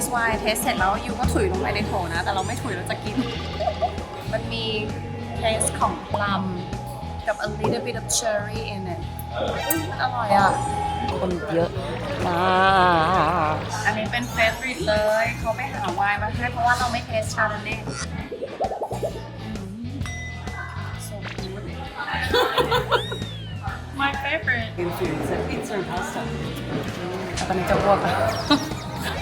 สไวน์เทสเสร็จแล้วยูก็ถุยลงไปในโถนะ แต่เราไม่ถุยเราจะกิน มันมีเทสของพลัมกับ a little bit of cherry in it อุ๊ยมันอร่อยอะ คนเยอะมากอันนี้เป็นเฟ v o r i t e เลย เขาไปหาไวน์มาให้เพราะว่าเราไม่เทสชาร์ดเน่ so good my favorite pizza and pasta ตอนนี้จะอ้วกอะ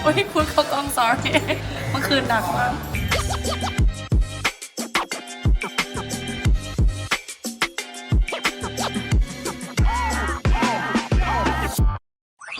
โอ้ยคุณเขากล้อง sorry เมื่อคืนหนักมาก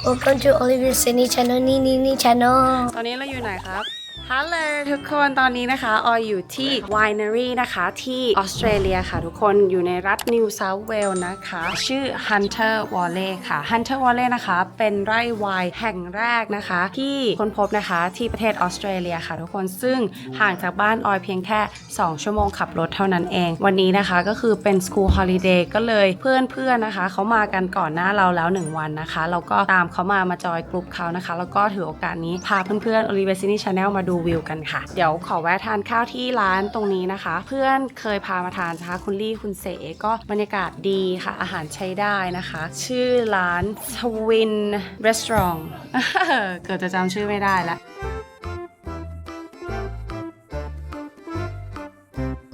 Welcome to Oliver Sydney Channel นี่นี่นี่ Channel ตอนนี้เราอยู่ไหนครับ ฮัลโหลทุกคนตอนนี้นะคะ ออยอยู่ที่ Winery นะคะ ที่ออสเตรเลียค่ะ ทุกคนอยู่ในรัฐ New South Wales นะคะ ชื่อ Hunter Valley ค่ะ Hunter Valley นะคะ เป็นไร่ไวน์แห่งแรกนะคะ ที่ค้นพบนะคะที่ประเทศออสเตรเลียค่ะ ทุกคนซึ่งห่างจากบ้านออยเพียงแค่ 2 ชั่วโมงขับรถเท่านั้นเอง วันนี้นะคะก็คือเป็น School Holiday ก็เลยเพื่อนๆนะคะเขามากันก่อนหน้าเราแล้ว 1 วันนะคะ เราก็ตามเขามามาจอยกลุ่มเขานะคะ แล้วก็ถือโอกาสนี้พาเพื่อนๆ o l i v e r c i n y Channel มาดูวิวกันค่ะ เดี๋ยวขอแวะทานข้าวที่ร้านตรงนี้นะคะ เพื่อนเคยพามาทานนะคะคุณลี่คุณเสก็บรรยากาศดีค่ะ อาหารใช้ได้นะคะ ชื่อร้าน Twin Restaurant เกิดจะจำชื่อไม่ได้ละ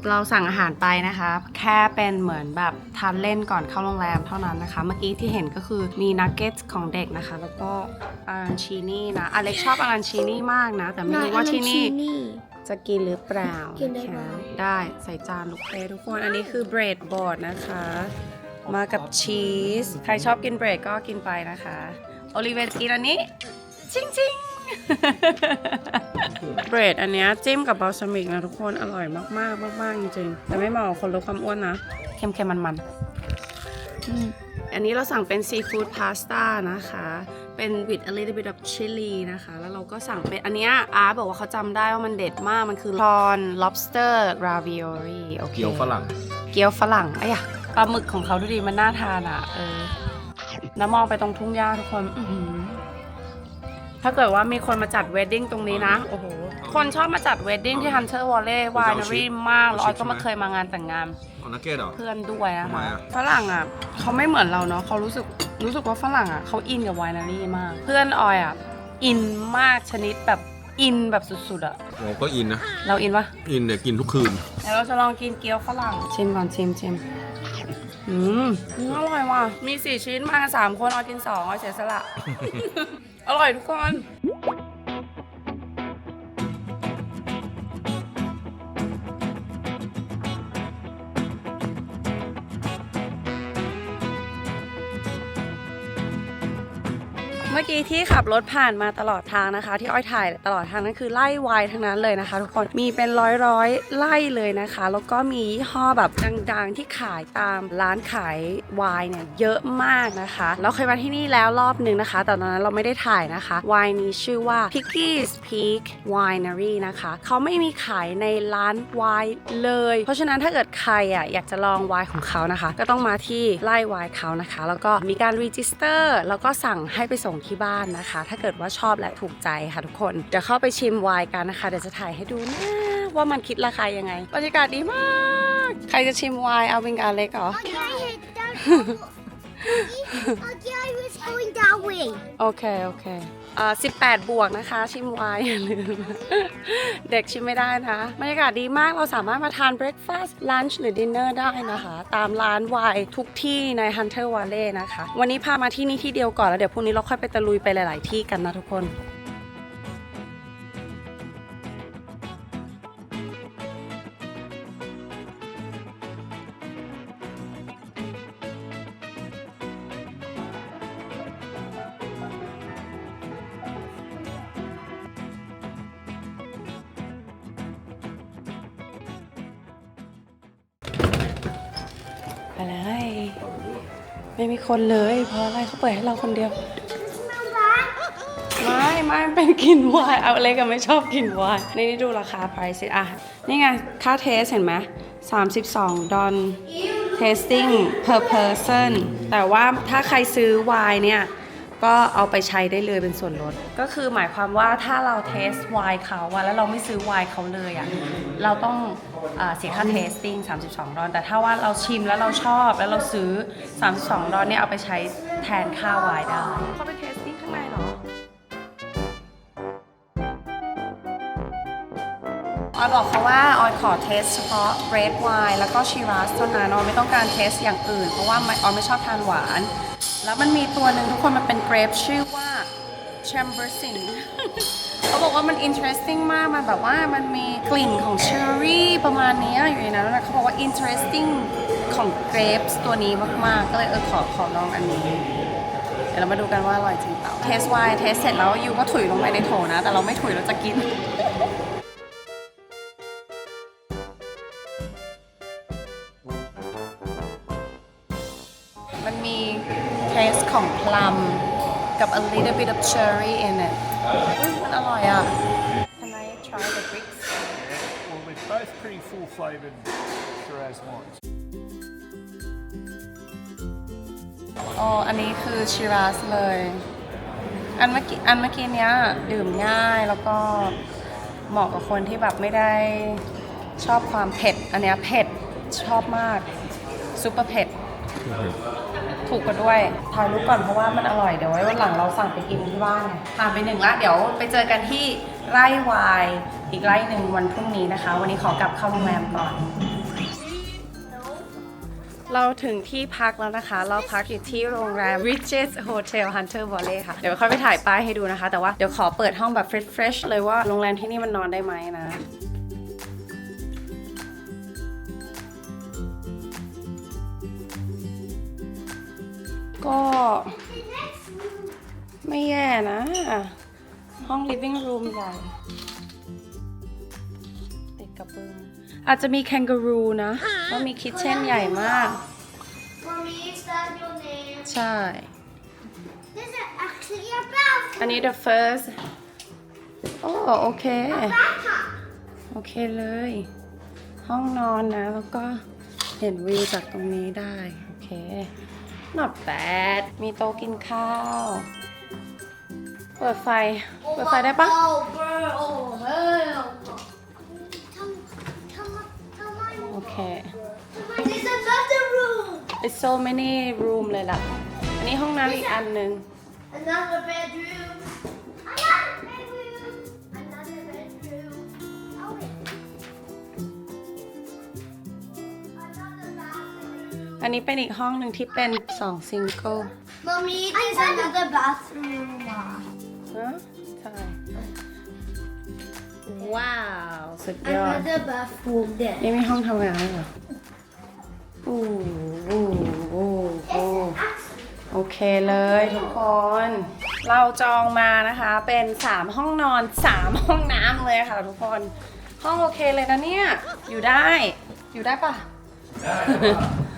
เราสั่งอาหารไปนะคะ แค่เป็นเหมือนแบบทานเล่นก่อนเข้าโรงแรมเท่านั้นนะคะ เมื่อกี้ที่เห็นก็คือมีนักเก็ตของเด็กนะคะ แล้วก็อารันชีนี่นะอเล็กชอบอารันชีนี่มากนะ แต่ไม่รู้ว่าที่นี่ จะกินหรือเปล่ากินได้ไหม คะได้ใส่จานลูกเป้ทุกคน อันนี้คือเบรดบอร์ดนะคะ มากับชีส ใครชอบกินเบรดก็กินไปนะคะ โอลิเวกินอันนี้ จริงจริงๆ เบรดอันเนี้ยจิ้มกับบอลซามิกนะทุกคนอร่อยมากมากมากมากๆจริงๆแต่ไม่เหมาะกับคนลดความอ้วนนะเค็มๆมันๆอืมอันนี้เราสั่งเป็นซีฟู้ดพาสต้านะคะ เป็น with a little bit of chili นะคะ แล้วเราก็สั่งเป็น อันเนี้ยอาร์ตบอกว่าเขาจำได้ว่ามันเด็ดมาก มันคือ prawn lobster ravioli โอเค เกี๊ยวฝรั่ง เกี๊ยวฝรั่งไอ้ยะปลาหมึกของเขาดูดีมันน่าทานอะ เออ แล้วมองไปตรงทุ่งหญ้าทุกคน อื้อหือ ถ้าเกิดว่ามีคนมาจัดเวดดิ้งตรงนี้นะ โอ้โห คนชอบมาจัดเวดดิ้งที่ Hunter Valley Winery มากแล้วออยก็มาเคยมางานแต่งงาน เอานักเก็ตเหรอ เพื่อนด้วยนะทำไมคะอะ ฝรั่งอะเขาไม่เหมือนเราเนาะเขารู้สึกรู้สึกว่าฝรั่งอะเขาอินกับไวนารี่มาก เพื่อนออยอะอินมากชนิดแบบอินแบบสุดๆอะเราก็อินนะ เราอินปะอินเนี่ยกินทุกคืน เดี๋ยวเราจะลองกินเกี๊ยวฝรั่งชิมก่อนชิมชิมอืมอืมอร่อยว่ะมีสี่ชิ้นมากันสามคนออยกินสองออยเสียสละ อร่อยทุกคน มื่อกี้ที่ขับรถผ่านมาตลอดทางนะคะ ที่อ้อยถ่ายตลอดทางนั้นคือไล่ไวน์ทั้งนั้นเลยนะคะ ทุกคนมีเป็นร้อยร้อยๆไล่เลยนะคะ แล้วก็มียี่ห้อแบบดังๆ ที่ขายตามร้านขายไวน์เนี่ยเยอะมากนะคะ เราเคยมาที่นี่แล้วรอบนึงนะคะ แต่ตอนนั้นเราไม่ได้ถ่ายนะคะไวน์นี้ชื่อว่า Picky's Peak Winery นะคะเขาไม่มีขายในร้านไวน์เลย เพราะฉะนั้นถ้าเกิดใครอะอยากจะลองไวน์ของเขานะคะ ก็ต้องมาที่ไล่ไวน์เขานะคะ แล้วก็มีการรีจิสเตอร์แล้วก็สั่งให้ไปส่งที่บ้านนะคะ ถ้าเกิดว่าชอบและถูกใจค่ะทุกคน เดี๋ยวเข้าไปชิมไวน์กันนะคะ เดี๋ยวจะถ่ายให้ดูนะว่ามันคิดราคายังไง บรรยากาศดีมาก ใครจะชิมไวน์เอาเป็นการเล็กเหรอ Okay, I was going that way. โออเคอ่า18 บวกนะคะ ชิมไวน์อย่าลืม เด็กชิมไม่ได้นะบรรยากาศดีมากเราสามารถมาทานเบรคฟาสต์ลันช์หรือดินเนอร์ได้นะคะ ตามร้านไวน์ทุกที่ใน Hunter Valley นะคะ วันนี้พามาที่นี่ที่เดียวก่อนแล้วเดี๋ยวพรุ่งนี้เราค่อยไปตะลุยไปหลาย ๆ ที่กันนะทุกคน เลย ไม่มีคนเลย เพราะอะไรเขาเปิดให้เราคนเดียว ไม่ไม่เป็นกลินวายเอาอะไรกันไม่ชอบกลินวายนี่นี่ดูราคา price อะ นี่ไง ค่าเทสเห็นไหม32 ดอล tasting per person แต่ว่าถ้าใครซื้อวายเนี่ย ก็เอาไปใช้ได้เลยเป็นส่วนลด ก็คือหมายความว่าถ้าเราเทสไวน์เขาอะแล้วเราไม่ซื้อไวน์เขาเลยอะเราต้องอเสียค่าเทสติ้ง32 ดอลแต่ถ้าว่าเราชิมแล้วเราชอบแล้วเราซื้อ 32 ดอลเนี่ยเอาไปใช้แทนค่าไวน์ได้ ออยบอกเขาว่าออยขอเทสเฉพาะ red wine แล้วก็ชิราสเท่านั้นออยไม่ต้องการเทสอย่างอื่น เพราะว่าไม่ออยไม่ชอบทานหวาน แล้วมันมีตัวหนึ่งทุกคนมันเป็นเกรปชื่อว่า chambersin เขาบอกว่ามัน interesting มาก มันแบบว่ามันมีกลิ่นของเชอร์รี่ประมาณนี้อยู่ในนั้นนะเขาบอกว่า interesting ของเกรปตัวนี้มาก ๆ ก็เลยเออขอขอลองอันนี้ เดี๋ยวเรามาดูกันว่าอร่อยจริงเปล่า เทสไวน์เทสเสร็จแล้วยูก็ถุยลงไปในโถนะ แต่เราไม่ถุยเราจะกิน มกับ a little bit of cherry in it อุ๊ยมันอร่อยอะ Can I try the bricks Well, they're both pretty full flavoured Shiraz wines. อ๋ออันนี้คือชิราสเลย อันเมื่อกี้อันเมื่อกี้เนี้ยดื่มง่ายแล้วก็เหมาะกับคนที่แบบไม่ได้ชอบความเผ็ด อันเนี้ยเผ็ดชอบมาก ซุปเปอร์เผ็ด ถูกกว่าด้วยถ่ายรูปก่อนเพราะว่ามันอร่อยเดี๋ยวไว้วันหลังเราสั่งไปกินที่บ้านไงผ่านไปหนึ่งละเดี๋ยวไปเจอกันที่ไร่วายอีกไร่หนึ่งวันพรุ่งนี้นะคะ วันนี้ขอกลับเข้าโรงแรมก่อน เราถึงที่พักแล้วนะคะ เราพักอยู่ที่โรงแรม Riches Hotel Hunter Valley ค่ะ เดี๋ยวค่อยไปถ่ายป้ายให้ดูนะคะ แต่ว่าเดี๋ยวขอเปิดห้องแบบ fresh ๆเลยว่าโรงแรมที่นี่มันนอนได้ไหมนะ ก็ไม่แย่นะ ห้อง living room ใหญ่ติดกับบึงอาจจะมีแคนการูนะแล้วมีคิทเช่นใหญ่มาก Mommy, is that your name? ใช่ This is actually a bathroom. อันนี้ the first โอ้โอเค Bathroom. โอเคเลย ห้องนอนนะ แล้วก็เห็นวิวจากตรงนี้ได้ โอเค not bad มีโต๊ะกินข้าว เปิดไฟ เปิดไฟได้ปะ Oh, bro. Oh, hell. Come, come on, come on. โอเค Come on. There's another room. it's so many room เลยล่ะ อันนี้ห้องน้ำอีกอันหนึ่ง Another bedroom. อันนี้เป็นอีกห้องหนึ่งที่เป็นสองซิงเกิล Mommy, there's another bathroom. ฮะใช่ว้าว สุดยอด Another bathroom there. นี่มีห้องทำงานด้วยเหรอโอ้โหโอ้โหโอเคเลยทุกคน เราจองมานะคะเป็น 3 ห้องนอน 3 ห้องน้ำเลยค่ะทุกคน ห้องโอเคเลยนะเนี่ย อยู่ได้ อยู่ได้ปะ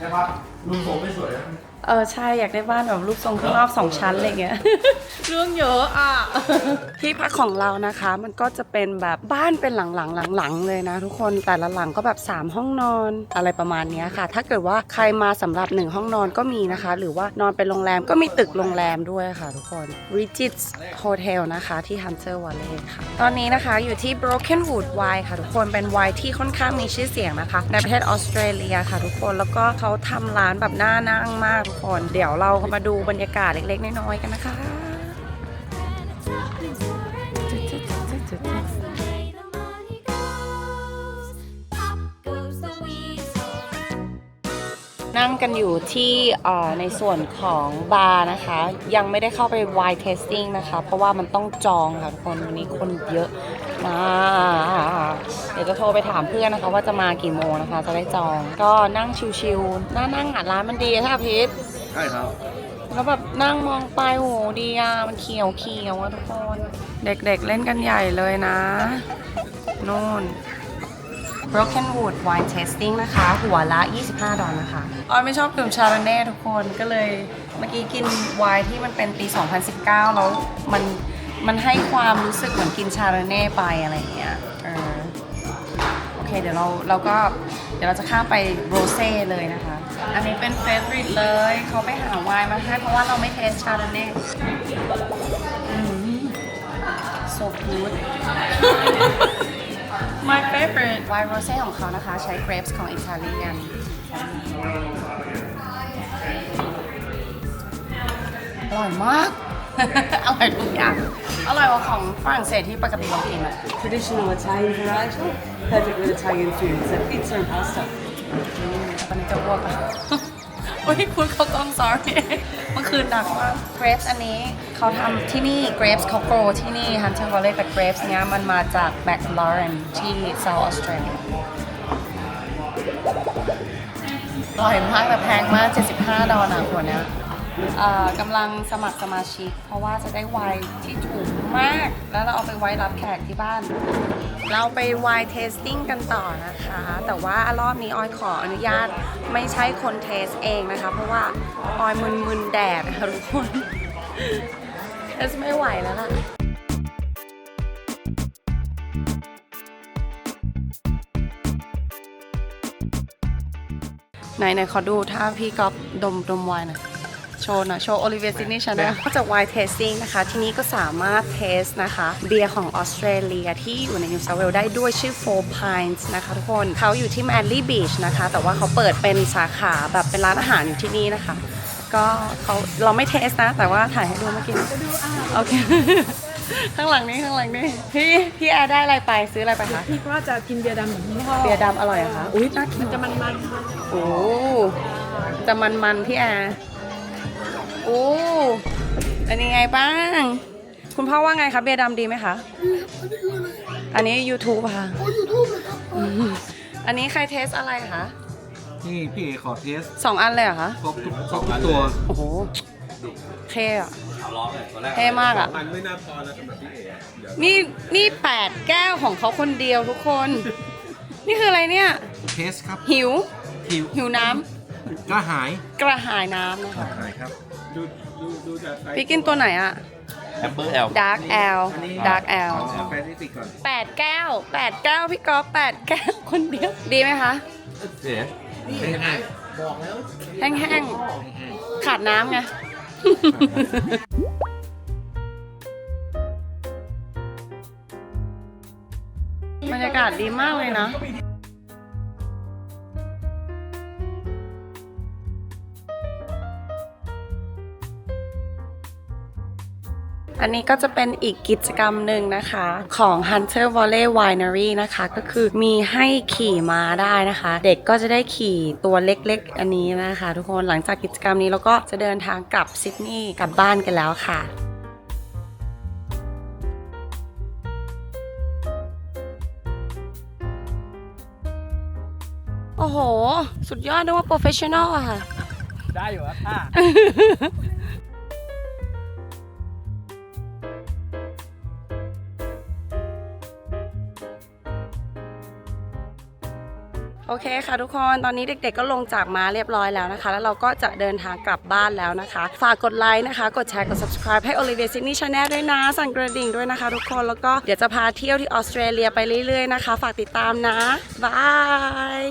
นะครับลุงผมไม่สวยนะ เออใช่อยากได้บ้านแบบรูปทรงข้างนอกสองชั้นอะไรเงี้ย เรื่องเยอะอะ ที่พักของเรานะคะ มันก็จะเป็นแบบบ้านเป็นหลังๆหลังๆเลยนะ ทุกคนแต่ละหลังก็แบบ 3 ห้องนอนอะไรประมาณเนี้ยค่ะ ถ้าเกิดว่าใครมาสำหรับ 1 ห้องนอนก็มีนะคะ หรือว่านอนเป็นโรงแรมก็มีตึกโรงแรมด้วยค่ะทุกคน Regis Hotel นะคะที่ Hunter Valley ค่ะ ตอนนี้นะคะอยู่ที่ Brokenwood Wine ค่ะ ทุกคนเป็นไวน์ที่ค่อนข้างมีชื่อเสียงนะคะ ในประเทศออสเตรเลียค่ะ ทุกคนแล้วก็เขาทำร้านแบบน่านั่งมากทุกคนเดี๋ยวเรามาดูบรรยากาศเล็กๆน้อยๆกันนะคะ นั่งกันอยู่ที่เอ่อในส่วนของบาร์นะคะ ยังไม่ได้เข้าไป wine tasting นะคะ เพราะว่ามันต้องจองค่ะทุกคนวันนี้คนเยอะมากเดี๋ยวจะโทรไปถามเพื่อนนะคะ ว่าจะมากี่โมงนะคะ จะได้จอง ก็นั่งชิวๆน่านั่งอะร้านมันดีค่ะพีทใช่ครับแล้วแบบนั่งมองไปโอ้โหดีอะมันเขียวเขียวๆอะทุกคน เด็กๆเล่นกันใหญ่เลยนะนู่น Broken Wood Wine Tasting นะคะ หัวละ 25 ดอลนะคะออยไม่ชอบดื่มชาร์เน่ทุกคนก็เลยเมื่อกี้กินไวน์ที่มันเป็นปี 2019 แล้วมันมันให้ความรู้สึกเหมือนกินชาร์เน่ไปอะไรอย่างเงี้ยเออโอเคเดี๋ยวเราเราก็เดี๋ยวเราจะข้ามไปโรเซ่เลยนะคะ อันนี้เป็นเฟเวอริตเลยเขาไปหาไวน์มาให้เพราะว่าเราไม่เทสชาร์ดเน่ so good my favorite ไวน์โรเซ่ของเขานะคะใช้ grapes ของอิตาเลียนอร่อยมาก อร่อยทุกอย่าง อร่อยกว่าของฝรั่งเศสที่ปกติเรากินอะ Traditional Italian variety, perfect with Italian food. So pizza and pasta. ตอนนี้จะอ้วกอะ โอ้ยคุณเขาต้อง sorry เมื่อคืนหนักมาก grapes อันนี้ เขาทำที่นี่ grapes เขา grow ที่นี่ Hunter Valley แต่ grapes เนี้ยมันมาจาก McLaren ที่ South Australia อร่อยมากแต่แพงมาก 75 ดอลลาร์ขวดเนี้ยเอ่อกำลังสมัครสมาชิก เพราะว่าจะได้ไวน์ที่ถูกมาก แล้วเราเอาไปไว้รับแขกที่บ้าน เราไปไวน์เทสติ้งกันต่อนะคะ แต่ว่ารอบนี้ออยขออนุญาตไม่ใช่คนเทสเองนะคะ เพราะว่าออยมึนๆแดดค่ะทุกคน เทสไม่ไหวแล้วล่ะไหนไหนขอดูถ้าพี่ก๊อฟดมดมไวน์หน่อยโชว์หน่อยโชว์โอลิเวียซินี่ชาแนลก็จากไวน์เทสติ้งนะคะ ที่นี่ก็สามารถเทสนะคะ เบียร์ของออสเตรเลียที่อยู่ในนิวเซาเวลได้ด้วยชื่อ Four Pines นะคะทุกคนเขาอยู่ที่แมนลี่บีชนะคะ แต่ว่าเขาเปิดเป็นสาขาแบบเป็นร้านอาหารอยู่ที่นี่นะคะ ก็เขาเราไม่เทสนะ แต่ว่าถ่ายให้ดูเมื่อกี้โอเค ข้างหลังนี้ข้างหลังนี้พี่พี่แอร์ได้อะไรไปซื้ออะไรไปคะพี่ว่าจะกินเบียร์ดำเหมือนยี่ห้อเบียร์ดำอร่อยเหรอะคะอุ้ยน่ากินจะมันมันโอ้จะมันมันๆพี่แอร์โอ้เป็นยังไงบ้าง คุณพ่อว่าไงคะเบียร์ดำดีไหมคะอันนี้ YouTube อะค่ะโอ้ YouTube เลยครับอันนี้ใครเทสอะไรคะ นี่พี่เอขอเทสสองอันเลยเหรอคะครบทุกครบทุกตัวโอ้โหเท่อะเท่มากอะมันไม่น่าพอแล้วสำหรับพี่เอเดี๋ยวนี่นี่แปดแก้วของเขาคนเดียวทุกคน นี่คืออะไรเนี่ย เทสครับหิว หิวหิวน้ำกระหายกระหายน้ำนะคะหายครับดูดูดูจากไซส์พี่กินตัวไหนอะ แอมเบอร์แอล Dark L อันนี้ Dark L เอาแฟนติกก่อนแปดแก้วแปดแก้วพี่ก๊อฟแปดแก้วคนเดียว ดีไหมคะเดี๋ย วแห้งๆ ขาดน้ำไง บรรยากาศดีมากเลยนะ อันนี้ก็จะเป็นอีกกิจกรรมหนึ่งนะคะของ Hunter Valley Winery นะคะ ก็คือมีให้ขี่ม้าได้นะคะ เด็กก็จะได้ขี่ตัวเล็กๆ อันนี้นะคะ ทุกคนหลังจากกิจกรรมนี้เราก็จะเดินทางกลับซิดนีย์กลับบ้านกันแล้วค่ะโอ้โห สุดยอดนึกว่าโปรเฟชชั่นอลอะค่ะ ได้อยู่ครับป้า เคค่ะทุกคนตอนนี้เด็กๆก็ลงจากม้าเรียบร้อยแล้วนะคะ แล้วเราก็จะเดินทางกลับบ้านแล้วนะคะ ฝากกดไลค์นะคะ กดแชร์กด subscribe ให้ Olivia Sydney Channel ด้วยนะ สั่นกระดิ่งด้วยนะคะ ทุกคนแล้วก็เดี๋ยวจะพาเที่ยวที่ออสเตรเลียไปเรื่อยๆนะคะ ฝากติดตามนะบาย